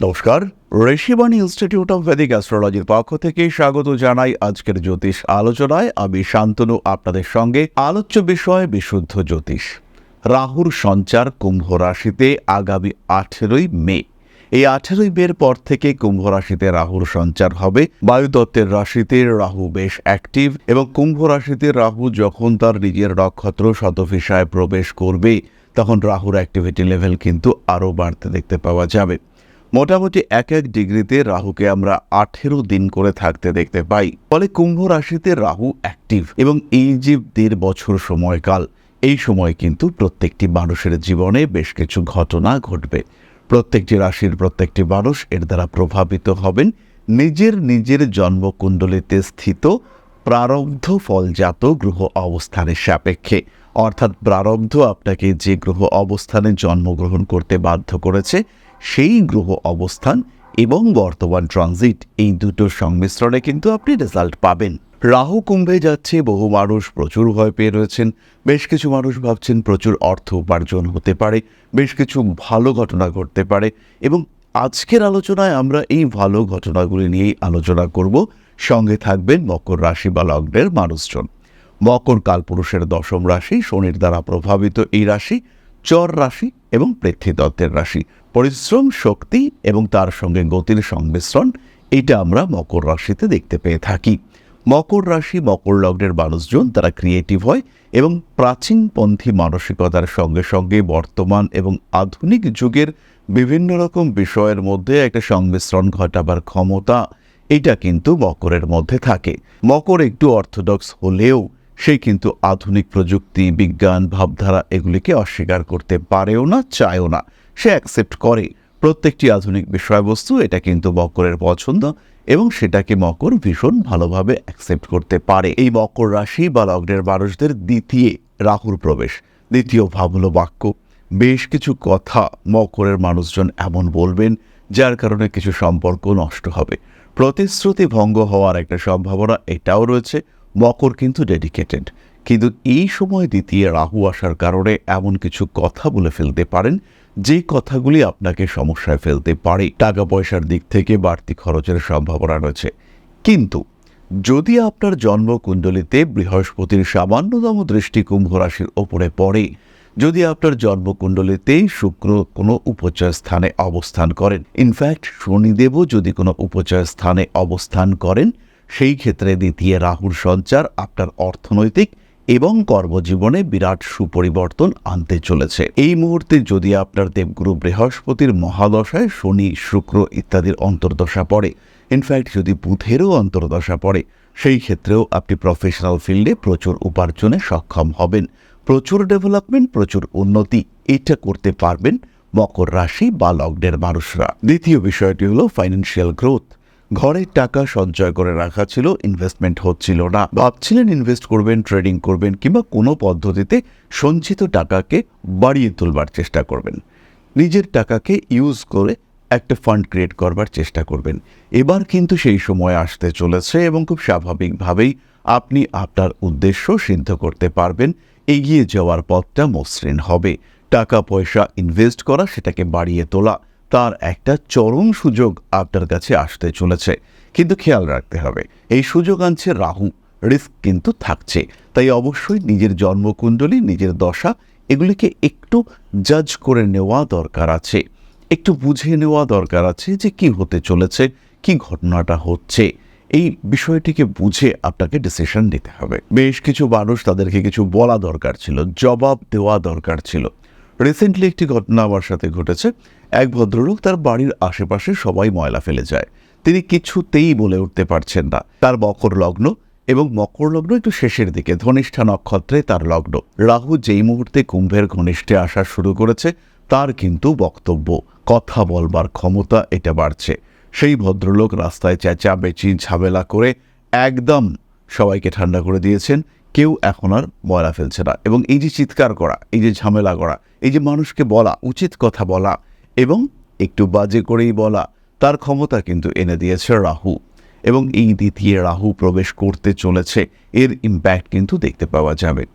নমস্কার, Rishibani institute of Vedic অ্যাস্ট্রোলজির পক্ষ থেকে স্বাগত জানাই আজকের জ্যোতিষ আলোচনায়। আমি শান্তনু, আপনাদের সঙ্গে আলোচ্য বিষয় বিশুদ্ধ জ্যোতিষ। রাহুর সঞ্চার কুম্ভ রাশিতে আগামী আঠেরোই মে। এই আঠেরোই মের পর থেকে কুম্ভ রাশিতে রাহুর সঞ্চার হবে। বায়ুতত্ত্বের রাশিতে রাহু বেশ অ্যাক্টিভ এবং কুম্ভ রাশিতে রাহু যখন তার নিজের নক্ষত্র শতভিসায় প্রবেশ করবে, তখন রাহুর অ্যাক্টিভিটি লেভেল কিন্তু আরও বাড়তে দেখতে পাওয়া যাবে। মোটামুটি এক এক ডিগ্রিতে রাহুকে আমরা আঠেরো দিন করে থাকতে দেখতে পাই। ফলে কুম্ভ রাশিতে রাহু অ্যাক্টিভ এবং এই যে দেড় বছর সময়কাল, এই সময় কিন্তু প্রত্যেকটি মানুষের জীবনে বেশ কিছু ঘটনা ঘটবে। প্রত্যেকটি রাশির প্রত্যেকটি মানুষ এর দ্বারা প্রভাবিত হবেন নিজের নিজের জন্মকুণ্ডলিতে স্থিত প্রারব্ধ ফলজাত গ্রহ অবস্থানের সাপেক্ষে। অর্থাৎ প্রারব্ধ আপনাকে যে গ্রহ অবস্থানে জন্মগ্রহণ করতে বাধ্য করেছে সেই গ্রহ অবস্থান এবং বর্তমান ট্রানজিট, এই দুটোর সংমিশ্রণে কিন্তু আপনি রেজাল্ট পাবেন। রাহু কুম্ভে যাচ্ছে, বহু মানুষ প্রচুর ভয় পেয়ে রয়েছেন। বেশ কিছু মানুষ ভাবছেন প্রচুর অর্থ উপার্জন হতে পারে, বেশ কিছু ভালো ঘটনা ঘটতে পারে এবং আজকের আলোচনায় আমরা এই ভালো ঘটনাগুলি নিয়েই আলোচনা করব। সঙ্গে থাকবেন মকর রাশি বা লগ্নের মানুষজন। মকর কালপুরুষের দশম রাশি, শনির দ্বারা প্রভাবিত এই রাশি, চর রাশি এবং পৃথ্বীতত্ত্বের রাশি। পরিশ্রম, শক্তি এবং তার সঙ্গে গতির সংমিশ্রণ এটা আমরা মকর রাশিতে দেখতে পেয়ে থাকি। মকর রাশি, মকর লগ্নের মানুষজন, তারা ক্রিয়েটিভ হয় এবং প্রাচীনপন্থী মানসিকতার সঙ্গে সঙ্গে বর্তমান এবং আধুনিক যুগের বিভিন্ন রকম বিষয়ের মধ্যে একটা সংমিশ্রণ ঘটাবার ক্ষমতা এটা কিন্তু মকরের মধ্যে থাকে। মকর একটু অর্থোডক্স হলেও সে কিন্তু আধুনিক প্রযুক্তি, বিজ্ঞান, ভাবধারা এগুলিকে অস্বীকার করতে পারেও না, চায়ও না। সে অ্যাকসেপ্ট করে। প্রত্যেকটি আধুনিক বিষয়বস্তু এটা কিন্তু মকরের পছন্দ এবং সেটাকে মকর ভীষণ ভালোভাবে অ্যাকসেপ্ট করতে পারে। এই মকর রাশি বা লগ্নের মানুষদের দ্বিতীয় রাহুর প্রবেশ, দ্বিতীয় ভাব হলো বাক্য। বেশ কিছু কথা মকরের মানুষজন এমন বলবেন যার কারণে কিছু সম্পর্ক নষ্ট হবে। প্রতিশ্রুতি ভঙ্গ হওয়ার একটা সম্ভাবনা এটাও রয়েছে, মকর কিন্তু ডেডিকেটেড কিন্তু এই সময় দ্বিতীয় রাহু আসার কারণে এমন কিছু কথা বলে ফেলতে পারেন যে কথাগুলি আপনাকে সমস্যায় ফেলতে পারে টাকা পয়সার দিক থেকে বাড়তি খরচের সম্ভাবনা রয়েছে। কিন্তু যদি আপনার জন্মকুণ্ডলিতে বৃহস্পতির সামান্যতম দৃষ্টি কুম্ভ রাশির ওপরে পড়ে, যদি আপনার জন্মকুণ্ডলিতে শুক্র কোনো উপচয় স্থানে অবস্থান করেন ইনফ্যাক্ট শনিদেবও যদি কোনো উপচয় স্থানে অবস্থান করেন, সেই ক্ষেত্রে দ্বিতীয় রাহুর সঞ্চার আপনার অর্থনৈতিক এবং কর্মজীবনে বিরাট সুপরিবর্তন আনতে চলেছে। এই মুহূর্তে যদি আপনার দেবগুরু বৃহস্পতির মহাদশায় শনি, শুক্র ইত্যাদির অন্তর্দশা পড়ে ইনফ্যাক্ট যদি বুধেরও অন্তর্দশা পড়ে, সেই ক্ষেত্রেও আপনি প্রফেশনাল ফিল্ডে প্রচুর উপার্জনে সক্ষম হবেন। প্রচুর ডেভেলপমেন্ট প্রচুর উন্নতি, এটা করতে পারবেন মকর রাশি বা লগ্নের মানুষরা। দ্বিতীয় বিষয়টি হলো ফাইন্যান্সিয়াল গ্রোথ ঘরের টাকা সঞ্চয় করে রাখা ছিল ইনভেস্টমেন্ট হচ্ছিল না। ভাবছিলেন ইনভেস্ট করবেন ট্রেডিং করবেন, কিংবা কোনো পদ্ধতিতে সঞ্চিত টাকাকে বাড়িয়ে তুলবার চেষ্টা করবেন। নিজের টাকাকে ইউজ করে একটা ফান্ড ক্রিয়েট করবার চেষ্টা করবেন। এবার কিন্তু সেই সময় আসতে চলেছে এবং খুব স্বাভাবিকভাবেই আপনি আপনার উদ্দেশ্য সিদ্ধ করতে পারবেন। এগিয়ে যাওয়ার পথটা মসৃণ হবে। টাকা পয়সা ইনভেস্ট করা, সেটাকে বাড়িয়ে তোলা। তার একটা চরম সুযোগ আপনার কাছে আসতে চলেছে। কিন্তু খেয়াল রাখতে হবে, এই সুযোগ আনছে রাহু, রিস্ক কিন্তু থাকছে। তাই অবশ্যই নিজের জন্মকুণ্ডলী, নিজের দশা, এগুলিকে একটু জাজ করে নেওয়া দরকার আছে। একটু বুঝে নেওয়া দরকার আছে যে কি হতে চলেছে, কি ঘটনাটা হচ্ছে। এই বিষয়টিকে বুঝে আপনাকে ডিসিশন নিতে হবে। বেশ কিছু মানুষ তাদেরকে কিছু বলা দরকার ছিল, জবাব দেওয়া দরকার ছিল। রিসেন্টলি একটি ঘটনা আমার সাথে ঘটেছে। এক ভদ্রলোক তার বাড়ির আশেপাশে সবাই ময়লা ফেলে যায়। তিনি কিছুতেই বলে উঠতে পারছেন না। তার মকর লগ্ন এবং মকর লগ্ন একটু শেষের দিকে, ধনিষ্ঠা নক্ষত্রে তার লগ্ন। রাহু যেই মুহূর্তে কুম্ভের ঘনিষ্ঠে আসা শুরু করেছে, তার কিন্তু বক্তব্য, কথা বলবার ক্ষমতা এটা বাড়ছে। সেই ভদ্রলোক রাস্তায় চেঁচামেচি, ঝামেলা করে একদম সবাইকে ঠান্ডা করে দিয়েছেন, কেউ এখন আর ময়লা ফেলছে না। এবং এই যে চিৎকার করা, এই যে ঝামেলা করা, এই যে মানুষকে বলা, উচিত কথা বলা এবং একটু বাজে করেই বলা, তার ক্ষমতা কিন্তু এনে দিয়েছে রাহু। এবং এই দ্বিতীয় রাহু প্রবেশ করতে চলেছে, এর ইম্প্যাক্ট কিন্তু দেখতে পাওয়া যাবে।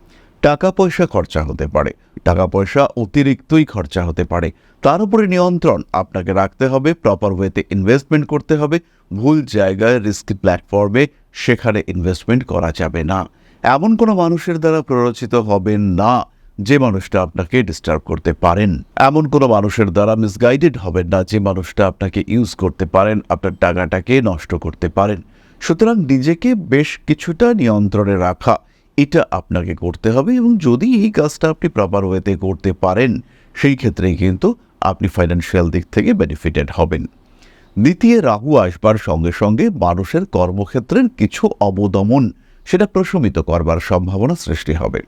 টাকা পয়সা খরচা হতে পারে টাকা পয়সা অতিরিক্তই খরচা হতে পারে। তার উপরে নিয়ন্ত্রণ আপনাকে রাখতে হবে প্রপার ওয়েতে ইনভেস্টমেন্ট করতে হবে, ভুল জায়গায় রিস্কি প্ল্যাটফর্মে সেখানে ইনভেস্টমেন্ট করা যাবে না। এমন কোনো মানুষের দ্বারা প্ররোচিত হবেন না। যে মানুষটা আপনাকে ডিস্টার্ব করতে পারেন, এমন কোনো মানুষের দ্বারা মিসগাইডেড হবেন না যে মানুষটা আপনাকে ইউজ করতে পারেন, আপনার টাকাটাকে নষ্ট করতে পারেন। সুতরাং নিজেকে বেশ কিছুটা নিয়ন্ত্রণে রাখা, এটা আপনাকে করতে হবে এবং যদি এই কাজটা আপনি প্রপার ওয়েতে করতে পারেন, সেই ক্ষেত্রে কিন্তু আপনি ফাইন্যান্সিয়াল দিক থেকে বেনিফিটেড হবেন। দ্বিতীয় রাহু আসবার সঙ্গে সঙ্গে মানুষের কর্মক্ষেত্রের কিছু অবদমন, সেটা প্রশমিত করবার সম্ভাবনা সৃষ্টি হবে।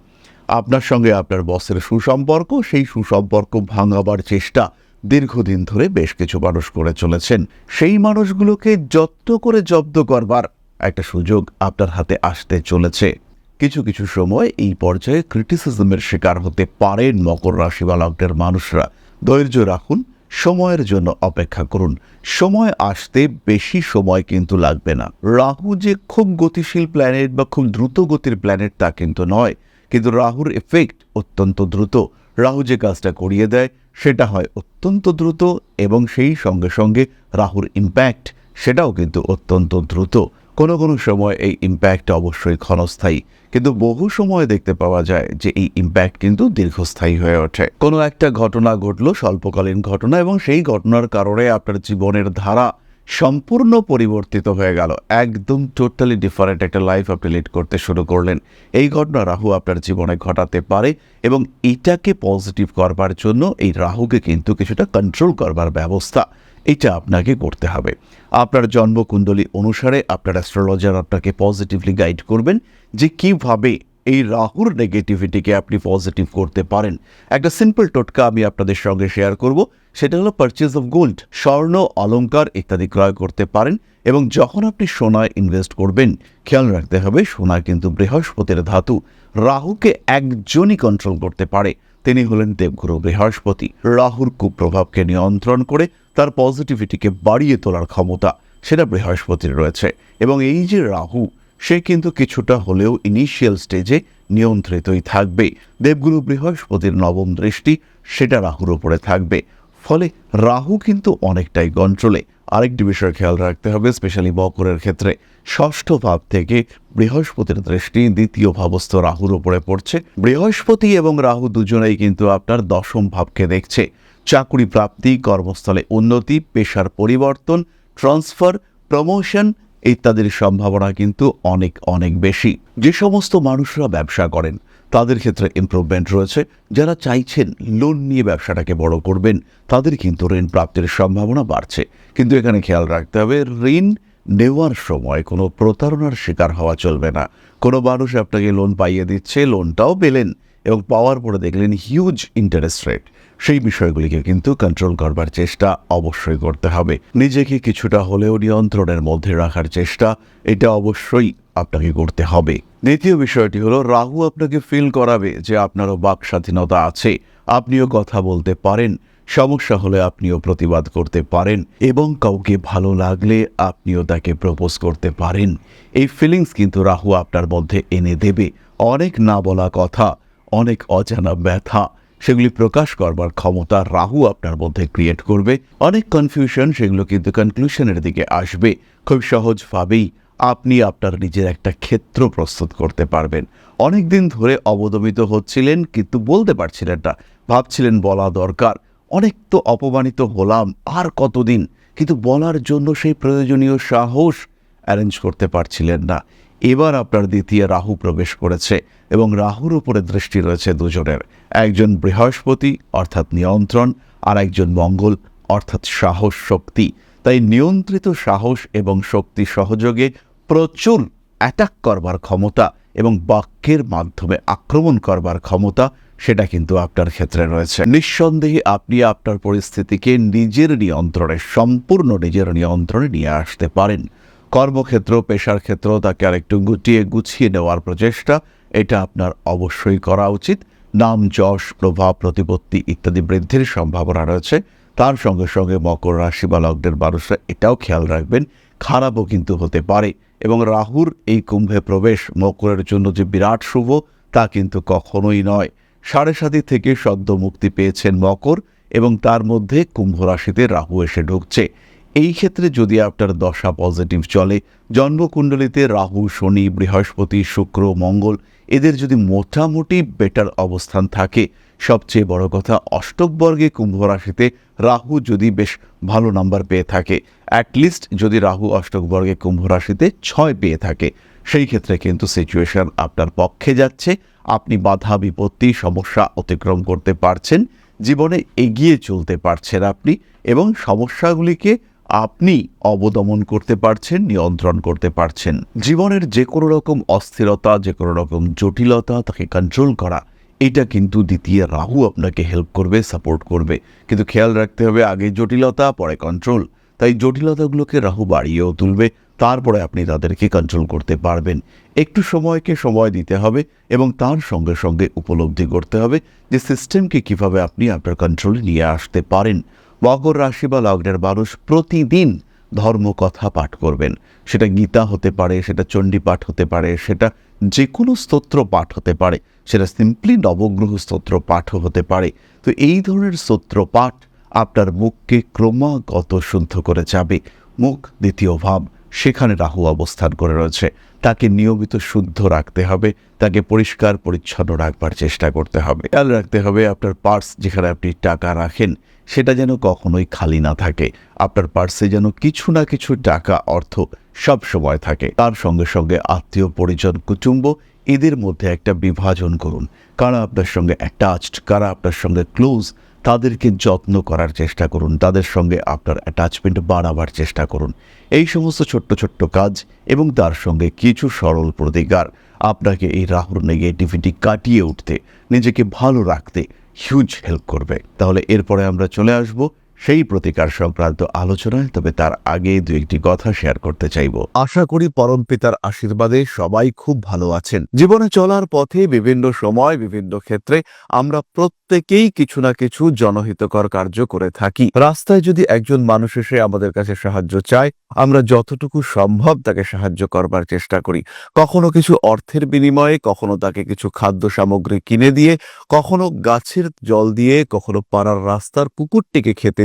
আপনার সঙ্গে আপনার বসের সুসম্পর্ক, সেই সুসম্পর্ক ভাঙাবার চেষ্টা দীর্ঘদিন ধরে বেশ কিছু মানুষ করে চলেছেন। সেই মানুষগুলোকে যত্ন করে জব্দ করবার একটা সুযোগ আপনার হাতে আসতে চলেছে। কিছু কিছু সময় এই পর্যায়ে ক্রিটিসিজমের শিকার হতে পারেন মকর রাশি বা লগ্নের মানুষরা। ধৈর্য রাখুন, সময়ের জন্য অপেক্ষা করুন। সময় আসতে বেশি সময় কিন্তু লাগবে না। রাহু যে খুব গতিশীল প্ল্যানেট বা খুব দ্রুত গতির প্ল্যানেট তা কিন্তু নয়। কিন্তু রাহুর এফেক্ট অত্যন্ত দ্রুত। রাহু যে কাজটা করিয়ে দেয়, সেটা হয় অত্যন্ত দ্রুত এবং সেই সঙ্গে সঙ্গে রাহুর ইম্প্যাক্ট সেটাও কিন্তু অত্যন্ত দ্রুত। কোনো কোনো সময় এই ইম্প্যাক্ট অবশ্যই ক্ষণস্থায়ী। কিন্তু বহু সময় দেখতে পাওয়া যায় যে এই ইম্প্যাক্ট কিন্তু দীর্ঘস্থায়ী হয়ে ওঠে। কোনো একটা ঘটনা ঘটলো, স্বল্পকালীন ঘটনা এবং সেই ঘটনার কারণে আপনার জীবনের ধারা সম্পূর্ণ পরিবর্তিত হয়ে গেল। একদম টোটালি ডিফারেন্ট একটা লাইফ আপনি লিড করতে শুরু করলেন। এই ঘটনা রাহু আপনার জীবনে ঘটাতে পারে এবং এটাকে পজিটিভ করবার জন্য এই রাহুকে কিন্তু কিছুটা কন্ট্রোল করবার ব্যবস্থা এটা আপনাকে করতে হবে। আপনার জন্মকুণ্ডলী অনুসারে আপনার অ্যাস্ট্রোলজার আপনাকে পজিটিভলি গাইড করবেন যে কীভাবে এই রাহুর নেগেটিভিটিকে আপনি পজিটিভ করতে পারেন। একটা সিম্পল টোটকা আমি আপনাদের সঙ্গে শেয়ার করব, সেটা হলো পারচেজ অফ গোল্ড স্বর্ণ, অলংকার ইত্যাদি ক্রয় করতে পারেন এবং যখন আপনি সোনায় ইনভেস্ট করবেন, খেয়াল রাখতে হবে সোনা কিন্তু বৃহস্পতির ধাতু। রাহুকে একজনই কন্ট্রোল করতে পারে, তিনি হলেন দেবগুরু বৃহস্পতি। রাহুর কুপ্রভাবকে নিয়ন্ত্রণ করে তার পজিটিভিটিকে বাড়িয়ে তোলার ক্ষমতা সেটা বৃহস্পতির রয়েছে। এবং এই যে রাহু সে কিন্তু কিছুটা হলেও ইনিশিয়াল স্টেজে নিয়ন্ত্রিতই থাকবে। দেবগুরু বৃহস্পতির নবম দৃষ্টি সেটা রাহুর উপরে থাকবে। ফলে রাহু কিন্তু অনেকটাই কন্ট্রোলে আরেকটি বিষয় খেয়াল রাখতে হবে স্পেশালি বকরের ক্ষেত্রে। ষষ্ঠ ভাব থেকে বৃহস্পতির দৃষ্টি দ্বিতীয় ভাবস্থ রাহুর উপরে পড়ছে। বৃহস্পতি এবং রাহু দুজনেই কিন্তু আপনার দশম ভাবকে দেখছে। চাকুরি প্রাপ্তি, কর্মস্থলে উন্নতি, পেশার পরিবর্তন ট্রান্সফার প্রমোশন ইত্যাদির সম্ভাবনা কিন্তু অনেক অনেক বেশি। যে সমস্ত মানুষরা ব্যবসা করেন, তাদের ক্ষেত্রে ইমপ্রুভমেন্ট রয়েছে। যারা চাইছেন লোন নিয়ে ব্যবসাটাকে বড় করবেন, তাদের কিন্তু ঋণ প্রাপ্তির সম্ভাবনা বাড়ছে। কিন্তু এখানে খেয়াল রাখতে হবে, ঋণ নেওয়ার সময় কোনো প্রতারণার শিকার হওয়া চলবে না। কোনো মানুষ আপনাকে লোন পাইয়ে দিচ্ছে লোনটাও পেলেন এবং পাওয়ার পরে দেখলেন হিউজ ইন্টারেস্ট রেট সেই বিষয়গুলিকে কিন্তু কন্ট্রোল করবার চেষ্টা অবশ্যই করতে হবে। নিজেকে কিছুটা হলেও নিয়ন্ত্রণের মধ্যে রাখার চেষ্টা, এটা অবশ্যই আপনাকে করতে হবে। দ্বিতীয় বিষয়টি হলো, রাহু আপনাকে ফিল করাবে যে আপনারও বাক স্বাধীনতা আছে, আপনিও কথা বলতে পারেন, সমস্যা হলে আপনিও প্রতিবাদ করতে পারেন এবং কাউকে ভালো লাগলে আপনিও তাকে প্রপোজ করতে পারেন। এই ফিলিংস কিন্তু রাহু আপনার মধ্যে এনে দেবে। অনেক না বলা কথা, অনেক অজানা ব্যথা সেগুলি প্রকাশ করবার ক্ষমতা রাহু আপনার মধ্যে ক্রিয়েট করবে। অনেক কনফিউশন সেগুলো কিন্তু কনক্লুশনের দিকে আসবে। খুব সহজভাবেই আপনি আপনার নিজের একটা ক্ষেত্র প্রস্তুত করতে পারবেন। অনেক দিন ধরে অবদমিত হচ্ছিলেন কিন্তু বলতে পারছিলেন না। ভাবছিলেন বলা দরকার। অনেক তো অপমানিত হলাম আর কতদিন? কিন্তু বলার জন্য সেই প্রয়োজনীয় সাহস অ্যারেঞ্জ করতে পারছিলেন না। এবার আপনার দ্বিতীয় রাহু প্রবেশ করেছে এবং রাহুর উপরে দৃষ্টি রয়েছে দুজনের। একজন বৃহস্পতি, অর্থাৎ নিয়ন্ত্রণ, আর একজন মঙ্গল, অর্থাৎ সাহস শক্তি। তাই নিয়ন্ত্রিত সাহস এবং শক্তি সহযোগে প্রচুর অ্যাটাক করবার ক্ষমতা এবং বাক্যের মাধ্যমে আক্রমণ করবার ক্ষমতা, সেটা কিন্তু আপনার ক্ষেত্রে রয়েছে। নিঃসন্দেহে আপনি আপনার পরিস্থিতিকে নিজের নিয়ন্ত্রণে, সম্পূর্ণ নিজের নিয়ন্ত্রণে নিয়ে আসতে পারেন। কর্মক্ষেত্র, পেশার ক্ষেত্র তাকে আরেকটু গুটিয়ে গুছিয়ে নেওয়ার প্রচেষ্টা, এটা আপনার অবশ্যই করা উচিত। নাম, যশ, প্রভাব, প্রতিপত্তি ইত্যাদি বৃদ্ধির সম্ভাবনা রয়েছে। তার সঙ্গে সঙ্গে মকর রাশি বা লগ্নের মানুষরা এটাও খেয়াল রাখবেন, খারাপও কিন্তু হতে পারে এবং রাহুর এই কুম্ভে প্রবেশ, মকরের জন্য যে বিরাট শুভ, তা কিন্তু কখনোই নয়। সাড়ে সাতি থেকে সদ্য মুক্তি পেয়েছেন মকর এবং তার মধ্যে কুম্ভ রাশিতে রাহু এসে ঢুকছে। এই ক্ষেত্রে যদি আপনার দশা পজিটিভ চলে, জন্মকুণ্ডলিতে রাহু, শনি, বৃহস্পতি, শুক্র, মঙ্গল, এদের যদি মোটামুটি বেটার অবস্থান থাকে, সবচেয়ে বড় কথা অষ্টক বর্গে কুম্ভ রাশিতে রাহু যদি বেশ ভালো নাম্বার পেয়ে থাকে অ্যাটলিস্ট যদি রাহু অষ্টক বর্গে কুম্ভ রাশিতে ছয় পেয়ে থাকে, সেই ক্ষেত্রে কিন্তু সিচুয়েশন আপনার পক্ষে যাচ্ছে, আপনি বাধা, বিপত্তি, সমস্যা অতিক্রম করতে পারছেন, জীবনে এগিয়ে চলতে পারছেন আপনি এবং সমস্যাগুলিকে আপনি অবদমন করতে পারছেন, নিয়ন্ত্রণ করতে পারছেন। জীবনের যে কোনো রকম অস্থিরতা যে কোনো রকম জটিলতা তাকে কন্ট্রোল করা, এটা কিন্তু দ্বিতীয় রাহু আপনাকে হেল্প করবে সাপোর্ট করবে। কিন্তু খেয়াল রাখতে হবে, আগে জটিলতা, পরে কন্ট্রোল তাই জটিলতাগুলোকে রাহু বাড়িয়েও তুলবে, তারপরে আপনি তাদেরকে কন্ট্রোল করতে পারবেন। একটু সময়কে সময় দিতে হবে এবং তার সঙ্গে সঙ্গে উপলব্ধি করতে হবে যে সিস্টেমকে কীভাবে আপনি আপনার কন্ট্রোলে নিয়ে আসতে পারেন। মকর রাশি বা লগ্নের মানুষ প্রতিদিন ধর্মকথা পাঠ করবেন। সেটা গীতা হতে পারে, সেটা চণ্ডী পাঠ হতে পারে, সেটা যে কোনো স্তোত্র পাঠ হতে পারে, সেটা সিম্পলি নবগ্রহ স্তোত্র পাঠও হতে পারে। তো এই ধরনের স্তোত্র পাঠ আপনার মুখকে ক্রমাগত শুদ্ধ করে যাবে। মুখ দ্বিতীয় ভাব সেখানে রাহু অবস্থান করে রয়েছে। তাকে নিয়মিত শুদ্ধ রাখতে হবে, তাকে পরিষ্কার, পরিচ্ছন্ন রাখবার চেষ্টা করতে হবে। খেয়াল রাখতে হবে আপনার পার্স যেখানে আপনি টাকা রাখেন, সেটা যেন কখনোই খালি না থাকে। আপনার পার্সে যেন কিছু না কিছু টাকা অর্থ সব সময় থাকে। তার সঙ্গে সঙ্গে আত্মীয়, পরিজন, কুটুম্ব, এদের মধ্যে একটা বিভাজন করুন। কারা আপনার সঙ্গে অ্যাটাচড কারা আপনার সঙ্গে ক্লোজ তাদেরকে যত্ন করার চেষ্টা করুন, তাদের সঙ্গে আপনার অ্যাটাচমেন্ট বাড়াবার চেষ্টা করুন। এই সমস্ত ছোট্ট ছোট্ট কাজ এবং তার সঙ্গে কিছু সরল প্রতিকার। আপনাকে এই রাহুর নেগেটিভিটি কাটিয়ে উঠতে, নিজেকে ভালো রাখতে হিউজ হেল্প করবে। তাহলে এরপরে আমরা চলে আসব সেই প্রতিকার সংক্রান্ত আলোচনায়, তবে তার আগে দু একটি কথা শেয়ার করতে চাইব। আশা করি পরম পিতার আশীর্বাদে সবাই খুব ভালো আছেন। জীবনে চলার পথে বিভিন্ন সময়, বিভিন্ন ক্ষেত্রে আমরা প্রত্যেকেই কিছু না কিছু জনহিতকর কার্য করে থাকি। রাস্তায় যদি একজন মানুষ এসে আমাদের কাছে সাহায্য চায়, আমরা যতটুকু সম্ভব তাকে সাহায্য করবার চেষ্টা করি। কখনো কিছু অর্থের বিনিময়ে, কখনো তাকে কিছু খাদ্য সামগ্রী কিনে দিয়ে, কখনো গাছের জল দিয়ে, কখনো পাড়ার রাস্তার কুকুরটিকে খেতে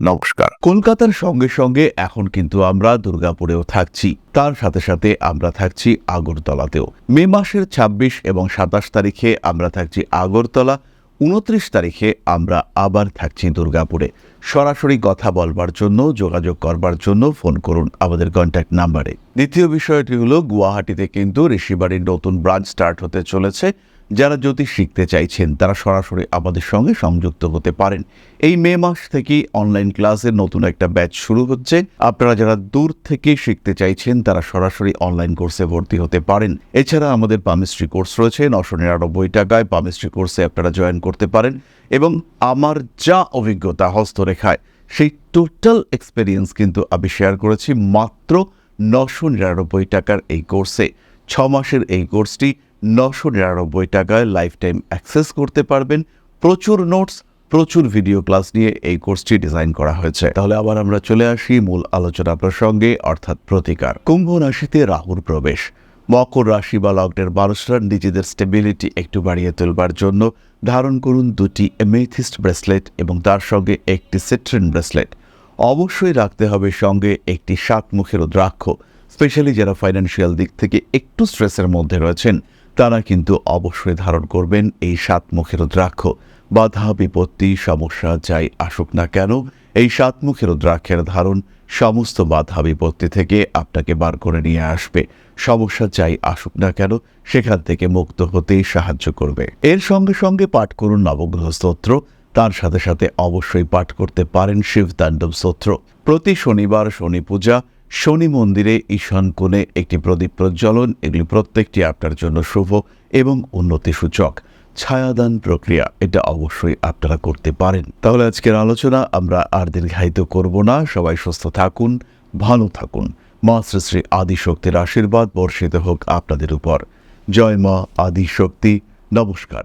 নমস্কার। কলকাতার সঙ্গে সঙ্গে এখন কিন্তু আমরা দুর্গাপুরেও থাকছি। তার সাথে সাথে আমরা থাকছি আগরতলাতেও। মে মাসের ২৬ এবং সাতাশ তারিখে আমরা থাকছি আগরতলা। উনত্রিশ তারিখে আমরা আবার থাকছি দুর্গাপুরে। সরাসরি কথা বলবার জন্য, যোগাযোগ করবার জন্য ফোন করুন আমাদের কন্ট্যাক্ট নাম্বারে দ্বিতীয় বিষয়টি হলো, গুয়াহাটিতে কিন্তু ঋষিবাড়ির নতুন ব্রাঞ্চ স্টার্ট হতে চলেছে। যারা জ্যোতিষ শিখতে চাইছেন, তারা সরাসরি আমাদের সঙ্গে সংযুক্ত হতে পারেন। এই মে মাস থেকেই অনলাইন ক্লাসের নতুন একটা ব্যাচ শুরু হচ্ছে। আপনারা যারা দূর থেকে শিখতে চাইছেন, তারা সরাসরি অনলাইন কোর্সে ভর্তি হতে পারেন। এছাড়া আমাদের পামিস্ট্রি কোর্স রয়েছে নশো নিরানব্বই টাকায় পামিস্ট্রি কোর্সে আপনারা জয়েন করতে পারেন। এবং আমার যা অভিজ্ঞতা হস্তরেখায়, সেই টোটাল এক্সপেরিয়েন্স কিন্তু আমি শেয়ার করেছি মাত্র নশো নিরানব্বই টাকার এই কোর্সে ছ মাসের এই কোর্সটি নশো নিরানব্বই টাকায় লাইফ টাইম অ্যাক্সেস করতে পারবেন। প্রচুর নোটস প্রচুর ভিডিও ক্লাস নিয়ে এই কোর্সটি ডিজাইন করা হয়েছে। তাহলে আবার আমরা চলে আসি মূল আলোচনা প্রসঙ্গে, অর্থাৎ প্রতিকার। কুম্ভ রাশিতে রাহুর প্রবেশ। মকর রাশি বা লগ্নের মানুষরা নিজেদের স্টেবিলিটি একটু বাড়িয়ে তোলবার জন্য ধারণ করুন দুটি এমেথিস্ট ব্রেসলেট এবং তার সঙ্গে একটি সিট্রিন ব্রেসলেট অবশ্যই রাখতে হবে সঙ্গে একটি সাতমুখের রুদ্রাক্ষ স্পেশালি যারা ফাইন্যান্সিয়াল দিক থেকে একটু স্ট্রেসের মধ্যে রয়েছেন। তারা কিন্তু অবশ্যই ধারণ করবেন এই সাতমুখের দ্রাক্ষ। বাধা, বিপত্তি, সমস্যা যাই আসুক না কেন, এই সাতমুখের দ্রাক্ষের ধারণ সমস্ত বাধা, বিপত্তি থেকে আপনাকে বার করে নিয়ে আসবে। সমস্যা যাই আসুক না কেন, সেখান থেকে মুক্ত হতেই সাহায্য করবে। এর সঙ্গে সঙ্গে পাঠ করুন নবগ্রহ স্তোত্র। তার সাথে সাথে অবশ্যই পাঠ করতে পারেন শিব তাণ্ডব স্তোত্র। প্রতি শনিবার শনি পূজা শনি মন্দিরে ঈশান কোণে একটি প্রদীপ প্রজ্বলন, এগুলি প্রত্যেকটি আপনার জন্য শুভ এবং উন্নতি সূচক। ছায়াদান প্রক্রিয়া, এটা অবশ্যই আপনারা করতে পারেন। তাহলে আজকের আলোচনা আমরা আর দীর্ঘায়িত করব না। সবাই সুস্থ থাকুন, ভালো থাকুন। মা শ্রী শ্রী আদিশক্তির আশীর্বাদ বর্ষিত হোক আপনাদের উপর। জয় মা আদিশক্তি। নমস্কার।